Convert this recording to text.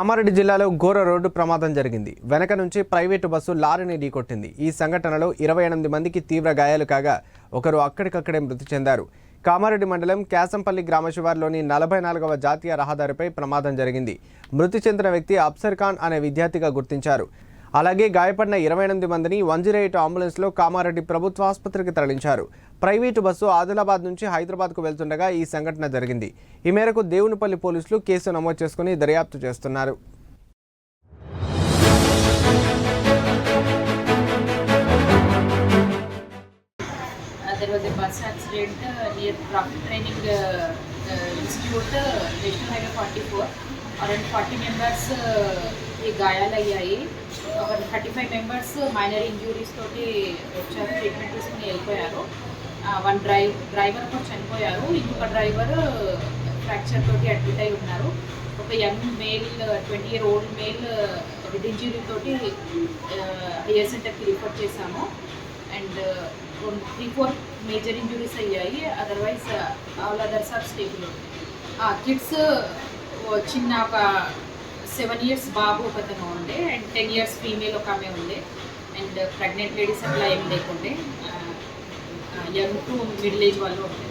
కామారెడ్డి జిల్లాలో ఘోర రోడ్డు ప్రమాదం జరిగింది. వెనక నుంచి ప్రైవేటు బస్సు లారీని ఢీకొట్టింది. ఈ సంఘటనలో ఇరవై ఎనిమిది మందికి తీవ్ర గాయాలు కాగా ఒకరు అక్కడికక్కడే మృతి చెందారు. కామారెడ్డి మండలం క్యాసంపల్లి గ్రామ శివార్లోని నలభై నాలుగవ జాతీయ రహదారిపై ప్రమాదం జరిగింది. మృతి చెందిన వ్యక్తి అప్సర్ ఖాన్ అనే విద్యార్థిగా గుర్తించారు. అలాగే గాయపడిన ఇరవై ఎనిమిది మందిని వన్ జీరో ఎయిట్ అంబులెన్స్లో కామారెడ్డి ప్రభుత్వ ఆసుపత్రికి తరలించారు. ప్రైవేటు బస్సు ఆదిలాబాద్ నుంచి హైదరాబాద్కు వెళ్తుండగా ఈ సంఘటన జరిగింది. ఈ మేరకు దేవునిపల్లి పోలీసులు కేసు నమోదు చేసుకుని దర్యాప్తు చేస్తున్నారు. There was a bus accident uh, near training uh, uh, institute national highway 44 around 40 members uh, గాయాలయ్యాయి. ఒక thirty five members minor injuries తోటి వచ్చారు ట్రీట్మెంట్ తీసుకుని వెళ్ళిపోయారు. వన్ డ్రైవ్ డ్రైవర్ కూడా చనిపోయారు. ఇంకొక డ్రైవర్ ఫ్రాక్చర్ తోటి అడ్మిట్ అయి ఉన్నారు. ఒక young male twenty year old male head injury తోటి హైయర్ సెంటర్కి రిపోర్ట్ చేశాము. And three four major injuries అయ్యాయి. Otherwise all others are stable kids చిన్న ఒక సెవెన్ ఇయర్స్ బాబు ఒకతను ఉండే అండ్ టెన్ ఇయర్స్ ఫీమేల్ ఒక ఆమె ఉండే. అండ్ ప్రెగ్నెంట్ లేడీస్ అట్లా ఏం లేకుండే. యంగ్ టు మిడిల్ ఏజ్ వాళ్ళు ఉండే.